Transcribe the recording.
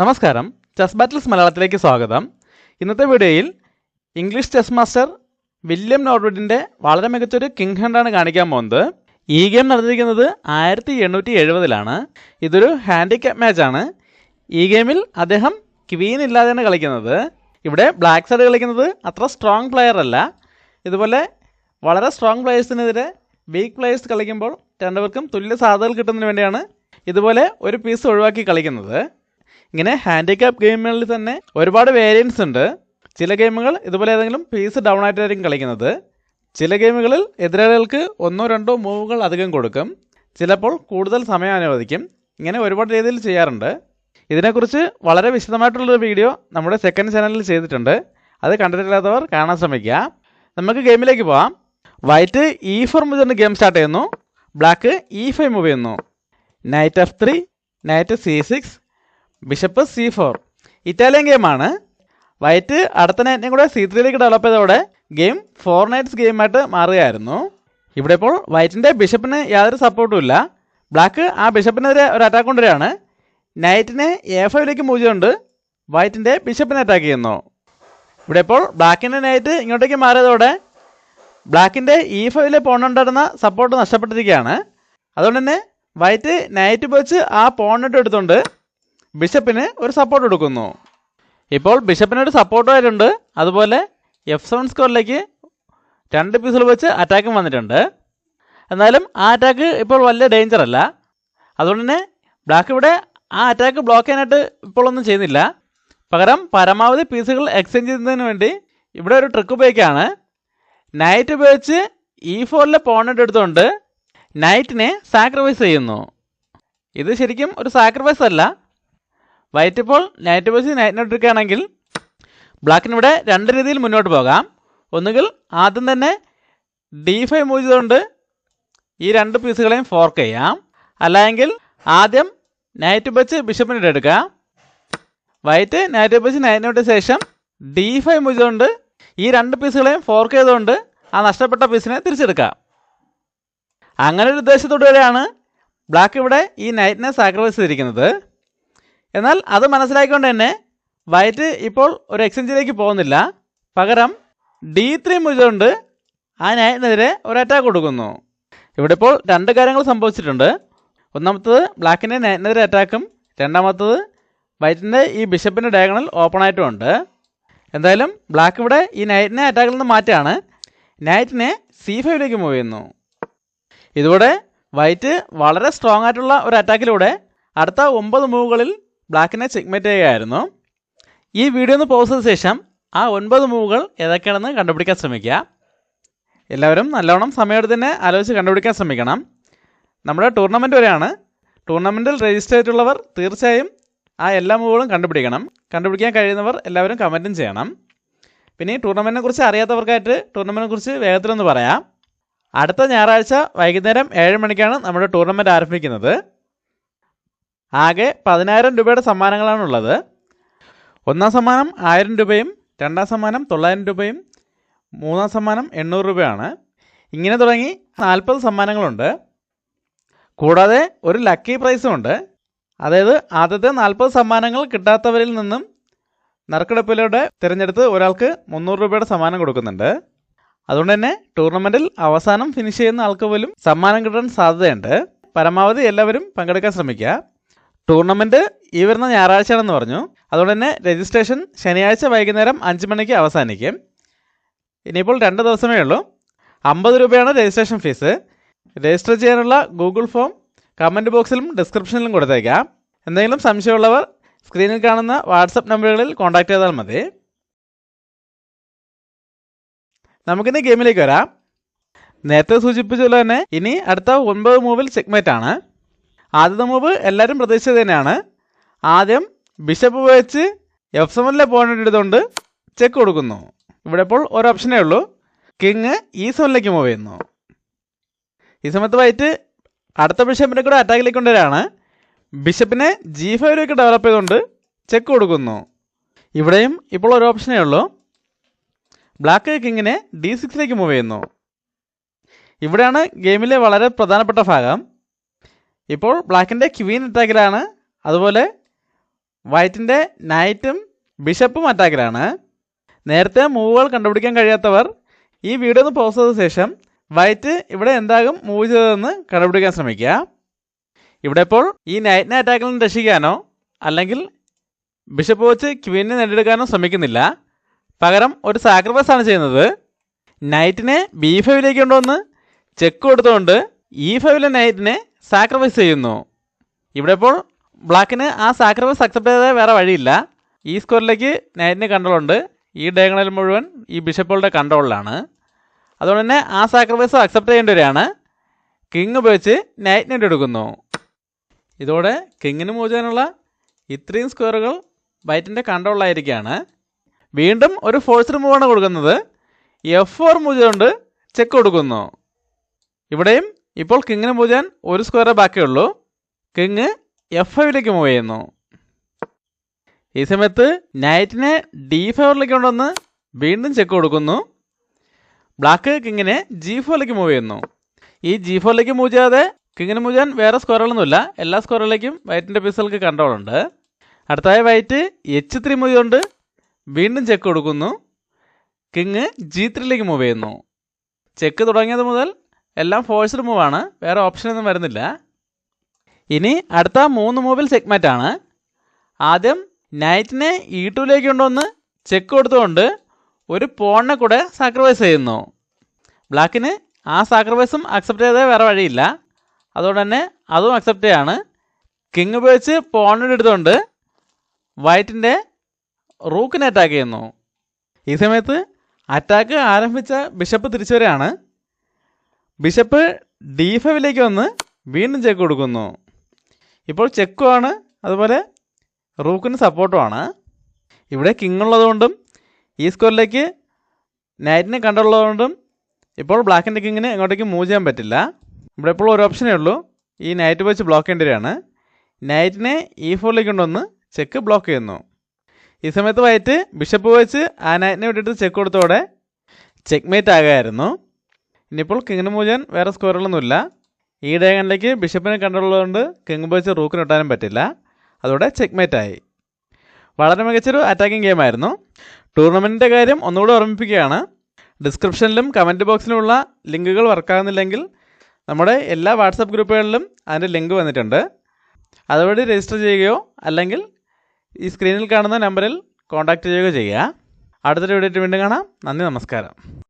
നമസ്കാരം. Chess battles മലയാളത്തിലേക്ക് സ്വാഗതം. ഇന്നത്തെ വീഡിയോയിൽ ഇംഗ്ലീഷ് ചെസ് മാസ്റ്റർ വില്യം നോർവുഡിന്റെ വളരെ മികച്ചൊരു കിങ് ഹണ്ടാണ് കാണിക്കാൻ പോകുന്നത്. ഈ ഗെയിം നടന്നിരിക്കുന്നത് ആയിരത്തി എണ്ണൂറ്റി എഴുപതിലാണ് ഇതൊരു ഹാൻഡിക്യാപ്പ് മാച്ചാണ് ഈ ഗെയിമിൽ അദ്ദേഹം ക്വീൻ ഇല്ലാതെയാണ് കളിക്കുന്നത്. ഇവിടെ ബ്ലാക്ക് സൈഡ് കളിക്കുന്നത് അത്ര സ്ട്രോങ് പ്ലെയർ അല്ല. ഇതുപോലെ വളരെ സ്ട്രോങ് പ്ലെയേഴ്സിനെതിരെ വീക്ക് പ്ലെയേഴ്സ് കളിക്കുമ്പോൾ രണ്ടുപേർക്കും തുല്യ സാധ്യതകൾ കിട്ടുന്നതിന് വേണ്ടിയാണ് ഇതുപോലെ ഒരു പീസ് ഒഴിവാക്കി കളിക്കുന്നത്. ഇങ്ങനെ ഹാൻഡിക്യാപ്പ് ഗെയിമുകളിൽ തന്നെ ഒരുപാട് വേരിയൻസ് ഉണ്ട്. ചില ഗെയിമുകൾ ഇതുപോലെ ഏതെങ്കിലും പീസ് ഡൗൺ ആയിട്ടായിരിക്കും കളിക്കുന്നത്. ചില ഗെയിമുകളിൽ എതിരാളികൾക്ക് ഒന്നോ രണ്ടോ മൂവുകൾ അധികം കൊടുക്കും. ചിലപ്പോൾ കൂടുതൽ സമയം അനുവദിക്കും. ഇങ്ങനെ ഒരുപാട് രീതിയിൽ ചെയ്യാറുണ്ട്. ഇതിനെക്കുറിച്ച് വളരെ വിശദമായിട്ടുള്ളൊരു വീഡിയോ നമ്മുടെ സെക്കൻഡ് ചാനലിൽ ചെയ്തിട്ടുണ്ട്. അത് കണ്ടിട്ടില്ലാത്തവർ കാണാൻ ശ്രമിക്കുക. നമുക്ക് ഗെയിമിലേക്ക് പോവാം. വൈറ്റ് ഇ ഫോർ മുതൽ ഗെയിം സ്റ്റാർട്ട് ചെയ്യുന്നു. ബ്ലാക്ക് ഇ ഫൈവ് മൂവ് ചെയ്യുന്നു. Knight F three knight C six bishop C four. Italian ഗെയിമാണ് വൈറ്റ് അടുത്ത നൈറ്റിനെ കൂടെ സി ത്രീയിലേക്ക് ഡെവലപ്പ് ചെയ്തതോടെ ഗെയിം ഫോർ നൈറ്റ്സ് ഗെയിമായിട്ട് മാറുകയായിരുന്നു. ഇവിടെ ഇപ്പോൾ വൈറ്റിന്റെ ബിഷപ്പിന് യാതൊരു സപ്പോർട്ടും ഇല്ല. ബ്ലാക്ക് ആ ബിഷപ്പിനെതിരെ ഒരു അറ്റാക്ക് കൊണ്ടുവരികയാണ്. നൈറ്റിനെ എ ഫൈവിലേക്ക് മൂവ് ചെയ്തുകൊണ്ട് വൈറ്റിന്റെ ബിഷപ്പിനെ അറ്റാക്ക് ചെയ്യുന്നു. ഇവിടെ ഇപ്പോൾ ബ്ലാക്കിന്റെ നൈറ്റ് ഇങ്ങോട്ടേക്ക് മാറിയതോടെ ബ്ലാക്കിന്റെ ഇ ഫൈവിലെ പോണുണ്ടായിരുന്ന സപ്പോർട്ട് നഷ്ടപ്പെട്ടിരിക്കുകയാണ്. അതുകൊണ്ട് തന്നെ വൈറ്റ് നൈറ്റ് വെച്ച് ആ പോണിട്ട് എടുത്തുകൊണ്ട് ബിഷപ്പിന് ഒരു സപ്പോർട്ട് കൊടുക്കുന്നു. ഇപ്പോൾ ബിഷപ്പിന് ഒരു സപ്പോർട്ട് ആയിട്ടുണ്ട്. അതുപോലെ എഫ് സെവൻ സ്കോറിലേക്ക് രണ്ട് പീസുകൾ വെച്ച് അറ്റാക്കും വന്നിട്ടുണ്ട്. എന്നാലും ആ അറ്റാക്ക് ഇപ്പോൾ വലിയ ഡേഞ്ചർ അല്ല. അതുകൊണ്ട് തന്നെ ബ്ലാക്ക് ഇവിടെ ആ അറ്റാക്ക് ബ്ലോക്ക് ചെയ്യാനായിട്ട് ഇപ്പോൾ ഒന്നും ചെയ്യുന്നില്ല. പകരം പരമാവധി പീസുകൾ എക്സ്ചേഞ്ച് ചെയ്യുന്നതിന് വേണ്ടി ഇവിടെ ഒരു ട്രിക്ക് ഉപയോഗിക്കുകയാണ്. നൈറ്റ് ഉപയോഗിച്ച് ഇ ഫോറിലെ പോണറ്റ് എടുത്തുകൊണ്ട് നൈറ്റിനെ സാക്രിഫൈസ് ചെയ്യുന്നു. ഇത് ശരിക്കും ഒരു സാക്രിഫൈസ് അല്ല. വൈറ്റ് ഇപ്പോൾ നൈറ്റ് ബസ് നൈറ്റിനോട്ട് എടുക്കുകയാണെങ്കിൽ ബ്ലാക്കിന് ഇവിടെ രണ്ട് രീതിയിൽ മുന്നോട്ട് പോകാം. ഒന്നുകിൽ ആദ്യം തന്നെ ഡി ഫൈവ് മൂവ് ചെയ്തുകൊണ്ട് ഈ രണ്ട് പീസുകളെയും ഫോർക്ക് ചെയ്യാം. അല്ലെങ്കിൽ ആദ്യം നൈറ്റ് വെച്ച് ബിഷപ്പിനിട്ട് എടുക്കുക വൈറ്റ് നൈറ്റ് വെച്ച് നൈറ്റിനോട്ട് ശേഷം ഡി ഫൈവ് മൂവ് ചെയ്തുകൊണ്ട് ഈ രണ്ട് പീസുകളെയും ഫോർക്ക് ചെയ്തുകൊണ്ട് ആ നഷ്ടപ്പെട്ട പീസിനെ തിരിച്ചെടുക്കാം. അങ്ങനെ ഒരു ഉദ്ദേശത്തോടുകൂടിയാണ് ബ്ലാക്ക് ഇവിടെ ഈ നൈറ്റിനെ സാക്രിഫൈസ് ചെയ്തിരിക്കുന്നത്. എന്നാൽ അത് മനസ്സിലാക്കിക്കൊണ്ട് തന്നെ വൈറ്റ് ഇപ്പോൾ ഒരു എക്സ്ചേഞ്ചിലേക്ക് പോകുന്നില്ല. പകരം ഡി ത്രീ മുഴുകൊണ്ട് ആ ന്യായത്തിനെതിരെ ഒരു അറ്റാക്ക് കൊടുക്കുന്നു. ഇവിടെ ഇപ്പോൾ രണ്ട് കാര്യങ്ങൾ സംഭവിച്ചിട്ടുണ്ട്. ഒന്നാമത്തത് ബ്ലാക്കിന്റെ നൈറ്റിനെതിരെ അറ്റാക്കും രണ്ടാമത്തത് വൈറ്റിന്റെ ഈ ബിഷപ്പിന്റെ ഡയഗണൽ ഓപ്പൺ ആയിട്ടുമുണ്ട് എന്തായാലും ബ്ലാക്ക് ഇവിടെ ഈ നൈറ്റിനെ അറ്റാക്കിൽ നിന്ന് മാറ്റാണ് നൈറ്റിനെ സി ഫൈവിലേക്ക് മൂവ് ചെയ്യുന്നു. ഇതോടെ വൈറ്റ് വളരെ സ്ട്രോങ് ആയിട്ടുള്ള ഒരു അറ്റാക്കിലൂടെ അടുത്ത ഒമ്പത് മൂവുകളിൽ ബ്ലാക്കിനെ ചെക്ക്മേറ്റ് ചെയ്യുകയായിരുന്നു ഈ വീഡിയോ ഒന്ന് പോസ് ചെയ്ത ശേഷം ആ ഒൻപത് മൂവുകൾ ഏതൊക്കെയാണെന്ന് കണ്ടുപിടിക്കാൻ ശ്രമിക്കുക. എല്ലാവരും നല്ലോണം സമയമെടുത്ത് തന്നെ ആലോചിച്ച് കണ്ടുപിടിക്കാൻ ശ്രമിക്കണം. നമ്മുടെ ടൂർണമെന്റ് വരെയാണ്. ടൂർണമെന്റിൽ രജിസ്റ്റർ ചെയ്തിട്ടുള്ളവർ തീർച്ചയായും ആ എല്ലാ മൂവുകളും കണ്ടുപിടിക്കണം. കണ്ടുപിടിക്കാൻ കഴിയുന്നവർ എല്ലാവരും കമന്റും ചെയ്യണം. പിന്നെ ഈ ടൂർണമെന്റിനെ കുറിച്ച് അറിയാത്തവർക്കായിട്ട് ടൂർണമെന്റിനെ കുറിച്ച് വേഗത്തിലൊന്ന് പറയാം. അടുത്ത ഞായറാഴ്ച വൈകുന്നേരം ഏഴ് മണിക്കാണ് നമ്മുടെ ടൂർണമെന്റ് ആരംഭിക്കുന്നത്. ആകെ പതിനായിരം രൂപയുടെ സമ്മാനങ്ങളാണുള്ളത്. ഒന്നാം സമ്മാനം ആയിരം രൂപയും രണ്ടാം സമ്മാനം തൊള്ളായിരം രൂപയും മൂന്നാം സമ്മാനം എണ്ണൂറ് രൂപയാണ്. ഇങ്ങനെ തുടങ്ങി നാൽപ്പത് സമ്മാനങ്ങളുണ്ട്. കൂടാതെ ഒരു ലക്കി പ്രൈസും ഉണ്ട്. അതായത് ആദ്യത്തെ നാൽപ്പത് സമ്മാനങ്ങൾ കിട്ടാത്തവരിൽ നിന്നും നറുക്കെടുപ്പിലൂടെ തിരഞ്ഞെടുത്ത് ഒരാൾക്ക് മുന്നൂറ് രൂപയുടെ സമ്മാനം കൊടുക്കുന്നുണ്ട്. അതുകൊണ്ട് തന്നെ ടൂർണമെന്റിൽ അവസാനം ഫിനിഷ് ചെയ്യുന്ന ആൾക്ക് പോലും സമ്മാനം കിട്ടാൻ സാധ്യതയുണ്ട്. പരമാവധി എല്ലാവരും പങ്കെടുക്കാൻ ശ്രമിക്കുക. ടൂർണമെന്റ് ഈ വരുന്ന ഞായറാഴ്ചയാണെന്ന് പറഞ്ഞു. അതുകൊണ്ട് തന്നെ രജിസ്ട്രേഷൻ ശനിയാഴ്ച വൈകുന്നേരം അഞ്ച് മണിക്ക് അവസാനിക്കും. ഇനിയിപ്പോൾ രണ്ട് ദിവസമേ ഉള്ളൂ. അമ്പത് രൂപയാണ് രജിസ്ട്രേഷൻ ഫീസ് രജിസ്റ്റർ ചെയ്യാനുള്ള ഗൂഗിൾ ഫോം കമന്റ് ബോക്സിലും ഡിസ്ക്രിപ്ഷനിലും കൊടുത്തേക്കാം. എന്തെങ്കിലും സംശയമുള്ളവർ സ്ക്രീനിൽ കാണുന്ന വാട്സപ്പ് നമ്പറുകളിൽ കോൺടാക്ട് ചെയ്താൽ മതി. നമുക്കിനി ഗെയിമിലേക്ക് വരാം. നേരത്തെ സൂചിപ്പിച്ചതുപോലെ തന്നെ ഇനി അടുത്ത ഒൻപത് മൂവിൽ ചെക്ക്മേറ്റ് ആണ്. ആദ്യത്തെ മൂവ് എല്ലാവരും പ്രതീക്ഷിച്ചത് തന്നെയാണ്. ആദ്യം ബിഷപ്പ് വെച്ച് എഫ് സെവനിലെ പോയിന്റ് എടുത്തുകൊണ്ട് ചെക്ക് കൊടുക്കുന്നു. ഇവിടെ ഇപ്പോൾ ഒരു ഓപ്ഷനേ ഉള്ളൂ. കിങ് ഈ സെവനിലേക്ക് മൂവ് ചെയ്യുന്നു. ഈ സമയത്ത് വൈറ്റ് അടുത്ത ബിഷപ്പിനെ കൂടെ അറ്റാക്കിലേക്ക് കൊണ്ടുവരാണ് ബിഷപ്പിനെ ജി ഫൈവിലേക്ക് ഡെവലപ്പ് ചെയ്തുകൊണ്ട് ചെക്ക് കൊടുക്കുന്നു. ഇവിടെയും ഇപ്പോൾ ഒരു ഓപ്ഷനേ ഉള്ളൂ. ബ്ലാക്ക് കിങ്ങിനെ ഡി സിക്സിലേക്ക് മൂവ് ചെയ്യുന്നു. ഇവിടെയാണ് ഗെയിമിലെ വളരെ പ്രധാനപ്പെട്ട ഭാഗം. ഇപ്പോൾ ബ്ലാക്കിന്റെ ക്വീൻ അറ്റാക്കിലാണ് അതുപോലെ വൈറ്റിന്റെ നൈറ്റും ബിഷപ്പും അറ്റാക്കിലാണ് നേരത്തെ മൂവുകൾ കണ്ടുപിടിക്കാൻ കഴിയാത്തവർ ഈ വീഡിയോ ഒന്ന് പോസ് ചെയ്ത ശേഷം വൈറ്റ് ഇവിടെ എന്താകും മൂവ് ചെയ്തതെന്ന് കണ്ടുപിടിക്കാൻ ശ്രമിക്കുക. ഇവിടെ ഇപ്പോൾ ഈ നൈറ്റിനെ അറ്റാക്കിൽ നിന്ന് രക്ഷിക്കാനോ അല്ലെങ്കിൽ ബിഷപ്പ് വെച്ച് ക്വീനെ നേടിയെടുക്കാനോ ശ്രമിക്കുന്നില്ല. പകരം ഒരു സാക്രിഫൈസ് ആണ് ചെയ്യുന്നത്. നൈറ്റിനെ ബി ഫൈവിലേക്ക് കൊണ്ടുവന്ന് ചെക്ക് കൊടുത്തുകൊണ്ട് ഇ ഫൈവിലെ നൈറ്റിനെ സാക്രിഫൈസ് ചെയ്യുന്നു. ഇവിടെ ഇപ്പോൾ ബ്ലാക്കിന് ആ സാക്രിഫൈസ് അക്സെപ്റ്റ് ചെയ്താൽ വേറെ വഴിയില്ല. ഈ സ്കോറിലേക്ക് നൈറ്റിന് കൺട്രോൾ ഉണ്ട്. ഈ ഡയഗണൽ മുഴുവൻ ഈ ബിഷപ്പുകളുടെ കൺട്രോളിലാണ് അതുകൊണ്ട് തന്നെ ആ സാക്രിഫൈസ് അക്സെപ്റ്റ് ചെയ്യേണ്ടി വരികയാണ്. കിങ് ഉപയോഗിച്ച് നൈറ്റിനെ എടുക്കുന്നു. ഇതോടെ കിങ്ങിന് മോചാനുള്ള ഇത്രയും സ്ക്വയറുകൾ വൈറ്റിന്റെ കൺട്രോളിലായിരിക്കുകയാണ് വീണ്ടും ഒരു ഫോഴ്സ് റിമൂവാണ് കൊടുക്കുന്നത്. എഫ് ഫോർ മൂവ് കൊണ്ട് ചെക്ക് കൊടുക്കുന്നു. ഇവിടെയും ഇപ്പോൾ കിങ്ങിന് പൂജാൻ ഒരു സ്ക്വയറേ ബാക്കിയുള്ളൂ കിങ് എഫ് ഫൈവിലേക്ക് മൂവ് ചെയ്യുന്നു. ഈ സമയത്ത് നൈറ്റിനെ ഡി ഫൈവറിലേക്ക് കൊണ്ടുവന്ന് വീണ്ടും ചെക്ക് കൊടുക്കുന്നു. ബ്ലാക്ക് കിങ്ങിനെ ജി ഫോറിലേക്ക് മൂവ് ചെയ്യുന്നു. ഈ ജി ഫോറിലേക്ക് മൂവ് ചെയ്യാതെ കിങ്ങിന് മൂവ് ചെയ്യാൻ വേറെ സ്ക്വയറുകളൊന്നുമില്ല എല്ലാ സ്ക്വയറുകളിലേക്കും വൈറ്റിന്റെ പീസുകൾക്ക് കൺട്രോൾ ഉണ്ട്. അടുത്തായ വൈറ്റ് എച്ച് ത്രീ മൂവ് ചെയ്തുകൊണ്ട് വീണ്ടും ചെക്ക് കൊടുക്കുന്നു. കിങ് ജി ത്രീയിലേക്ക് മൂവ് ചെയ്യുന്നു. ചെക്ക് തുടങ്ങിയത് മുതൽ എല്ലാം ഫോഴ്സ്ഡ് മൂവാണ് വേറെ ഓപ്ഷനൊന്നും വരുന്നില്ല. ഇനി അടുത്ത മൂന്ന് മൂവിൽ സെഗ്മെന്റ് ആണ്. ആദ്യം നൈറ്റിനെ ഇ ടുവിലേക്ക് കൊണ്ടുവന്ന് ചെക്ക് കൊടുത്തുകൊണ്ട് ഒരു പോണിനെ കൂടെ സാക്രിഫൈസ് ചെയ്യുന്നു. ബ്ലാക്കിന് ആ സാക്രിഫൈസും അക്സെപ്റ്റ് ചെയ്തേ വേറെ വഴിയില്ല. അതുകൊണ്ട് തന്നെ അതും അക്സെപ്റ്റ് ചെയ്യാണ്. കിങ് ഉപയോഗിച്ച് പോണിനെ എടുത്തുകൊണ്ട് വൈറ്റിന്റെ റൂക്കിനെ അറ്റാക്ക് ചെയ്യുന്നു. ഈ സമയത്ത് അറ്റാക്ക് ആരംഭിച്ച ബിഷപ്പ് തിരിച്ചു വരികയാണ്. ബിഷപ്പ് ഡി ഫൈവിലേക്ക് വന്ന് വീണ്ടും ചെക്ക് കൊടുക്കുന്നു. ഇപ്പോൾ ചെക്കുമാണ് അതുപോലെ റൂക്കിന് സപ്പോർട്ടുമാണ് ഇവിടെ കിങ് ഉള്ളതുകൊണ്ടും ഈ സ്കോറിലേക്ക് നൈറ്റിനെ കണ്ടുള്ളതുകൊണ്ടും ഇപ്പോൾ ബ്ലാക്കിന്റെ കിങ്ങിന് എങ്ങോട്ടേക്ക് മൂവ് ചെയ്യാൻ പറ്റില്ല. ഇവിടെ ഇപ്പോൾ ഒരു ഓപ്ഷനേ ഉള്ളൂ. ഈ നൈറ്റ് വെച്ച് ബ്ലോക്ക് ചെയ്യേണ്ടതാണ് നൈറ്റിനെ ഈ ഫോറിലേക്ക് കൊണ്ടുവന്ന് ചെക്ക് ബ്ലോക്ക് ചെയ്യുന്നു. ഈ സമയത്ത് വൈറ്റ് ബിഷപ്പ് വെച്ച് ആ നൈറ്റിനെ വിട്ടിട്ട് ചെക്ക് കൊടുത്തോടെ ചെക്ക് മേറ്റ് ആകുമായിരുന്നു ഇനിയിപ്പോൾ കിങ്ങിന് മൂജാൻ വേറെ സ്കോറുകളൊന്നുമില്ല ഈ ഡയഗണിലേക്ക് ബിഷപ്പിനെ കണ്ടുള്ളതുകൊണ്ട് കിങ് ബോയ്സ് റൂക്കിന് ഇട്ടാനും പറ്റില്ല. അതോടെ ചെക്ക് മേറ്റ് ആയി. വളരെ മികച്ചൊരു അറ്റാക്കിംഗ് ഗെയിം ആയിരുന്നു. ടൂർണമെന്റിന്റെ കാര്യം ഒന്നുകൂടെ ഓർമ്മിപ്പിക്കുകയാണ്. ഡിസ്ക്രിപ്ഷനിലും കമന്റ് ബോക്സിലുമുള്ള ലിങ്കുകൾ വർക്കാകുന്നില്ലെങ്കിൽ നമ്മുടെ എല്ലാ വാട്സപ്പ് ഗ്രൂപ്പുകളിലും അതിന്റെ ലിങ്ക് വന്നിട്ടുണ്ട്. അതുവഴി രജിസ്റ്റർ ചെയ്യുകയോ അല്ലെങ്കിൽ ഈ സ്ക്രീനിൽ കാണുന്ന നമ്പറിൽ കോൺടാക്റ്റ് ചെയ്യുകയോ ചെയ്യുക. അടുത്തൊരു വീഡിയോ വീണ്ടും കാണാം. നന്ദി നമസ്കാരം.